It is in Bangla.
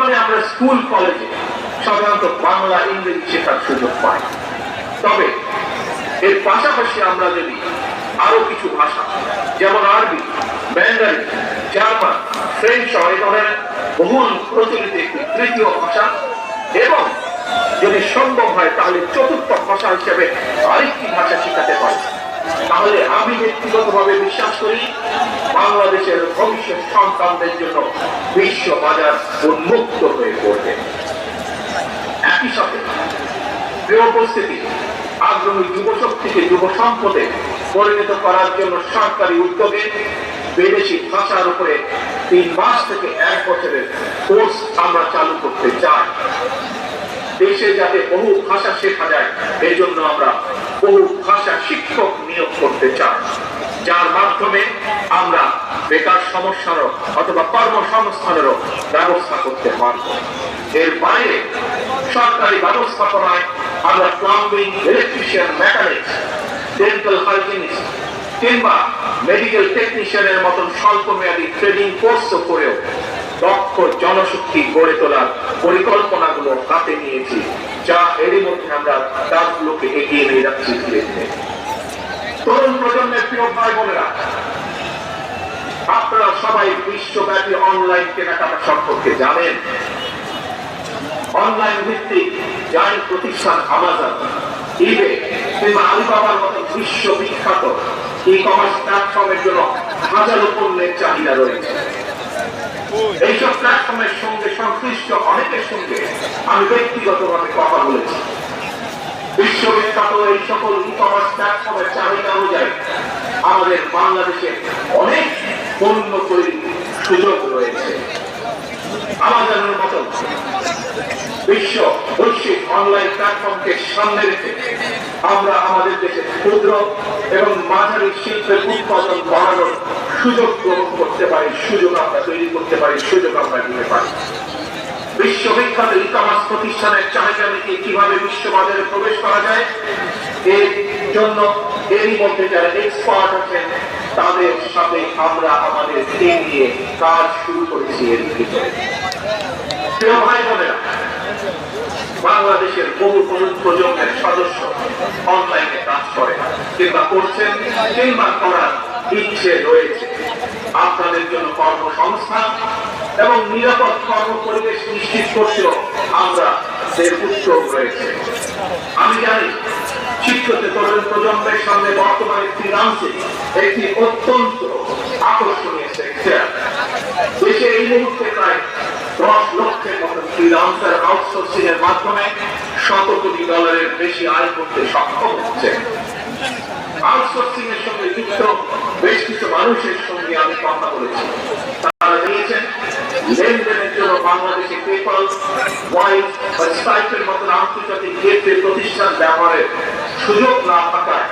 বর্তমানে আমরা স্কুল, কলেজে সাধারণত বাংলা, ইংরেজি শেখার সুযোগ পাই। তবে এর পাশাপাশি আমরা যদি আরও কিছু ভাষা, যেমন আরবি ব্যাঙ্গালি জার্মান, ফ্রেঞ্চ সহ এই ধরনের বহুল প্রচলিত একটি তৃতীয় ভাষা, এবং যদি সম্ভব হয় তাহলে চতুর্থ ভাষা হিসেবে আরেকটি ভাষা শেখাতে পারি। তাহলে আমি ব্যক্তিগতভাবে বিশ্বাস করি বাংলাদেশের ভবিষ্যৎ সন্তানদের জন্য বিশ্ব বাজার উন্মুক্ত হয়ে পড়বে। একই সাথে উপস্থিতি, আগ্রহী যুব শক্তিকে যুব সম্পদে পরিণত করার জন্য সরকারি উদ্যোগে বিদেশি ভাষার উপরে তিন মাস থেকে এক বছরের কোর্স আমরা চালু করতে চাই। দেশে যাতে বহু ভাষা শেখা যায় এই জন্য আমরা ভাষা শিক্ষক নিয়োগ করতে চাই যার মাধ্যমে আমরা বেকার সমস্যারও অথবা কর্মসংস্থানেরও ব্যবস্থা করতে পারব। এর বাইরে সরকারি ব্যবস্থাপনায় আমরা plumbing electrician mechanics dental hygienist কিংবা মেডিকেল টেকনিশিয়ানের মতন স্বল্প মেয়াদী ট্রেনিং কোর্সও করেও দক্ষ জনশক্তি গড়ে তোলার পরিকল্পনাগুলো হাতে নিয়েছি যা এরই মধ্যে আমরা কাজগুলোকে এগিয়ে নিয়ে যাচ্ছি ধীরে ধীরে তরুণ প্রজন্মের প্রিয় ভাই বোনেরা আপনারা সবাই বিশ্বব্যাপী অনলাইন কেনাকাটা সম্পর্কে জানেন অনলাইন ভিত্তিক যাই প্রতিষ্ঠান আমাজন ইবে কিংবা আলিবাবার মতো বিশ্ববিখ্যাত ই কমার্স প্ল্যাটফর্মের জন্য হাজারো পণ্যের চাহিদা রয়েছে এইসব প্ল্যাটফর্মের সঙ্গে সংশ্লিষ্ট অনেকের সঙ্গে আমি ব্যক্তিগতভাবে কথা বলেছি বিশ্ববিখ্যাত এই সকল ই কমার্স প্ল্যাটফর্মের চাহিদা অনুযায়ী আমাদের বাংলাদেশে অনেক পণ্য তৈরির সুযোগ রয়েছে। আমাদের মতো বিশ্ব বৈশ্বিক অনলাইন প্ল্যাটফর্মকে সামনে রেখে আমরা আমাদের দেশে ক্ষুদ্র এবং মাঝারি শিল্পের উৎপাদন বাড়ানোর সুযোগ গ্রহণ করতে পারি, সুযোগ আমরা তৈরি করতে পারি, সুযোগ আমরা দিতে পারি। বিশ্ববিখ্যাত ই কমার্স প্রতিষ্ঠানের চাহিদা মিটিয়ে কীভাবে বিশ্ববাজারে প্রবেশ করা যায়, এর জন্য এরই মধ্যে যারা এক্সপার্ট আছেন। তাদের সাথে আমরা আমাদের টিম নিয়ে কাজ শুরু করেছি এর ভিতরে। ভাই বোনেরা, বাংলাদেশের বহু তরুণ প্রজন্মের সদস্য অনলাইনে কাজ করে কিংবা করছেন কিংবা করার ইচ্ছে রয়েছে। আপনাদের জন্য কর্মসংস্থান এবং নিরাপদ কর্ম পরিবেশ নিশ্চিত করতেও আমরা এর উদ্যোগ রয়েছে। আমি জানি শিক্ষিত তরুণ প্রজন্মের সামনে বর্তমানে ফ্রিলান্সিং একটি অত্যন্ত আকর্ষণীয় সেক্টর দেশে এই মুহূর্তে প্রায় দশ লক্ষের মতো ফ্রিলান্সার আউটসোর্সিং এর মাধ্যমে শত কোটি ডলারের বেশি আয় করতে সক্ষম হচ্ছে। আউটসোর্সিং এর সঙ্গে যুক্ত বেশ কিছু মানুষের সঙ্গে আমি কথা বলেছি। তারা জানিয়েছেন লেনদেনের জন্য বাংলাদেশে পেপাল ওয়াইজ বা স্টাইপের মতন আন্তর্জাতিক ক্ষেত্রে প্রতিষ্ঠান ব্যবহারের সুযোগ না থাকায়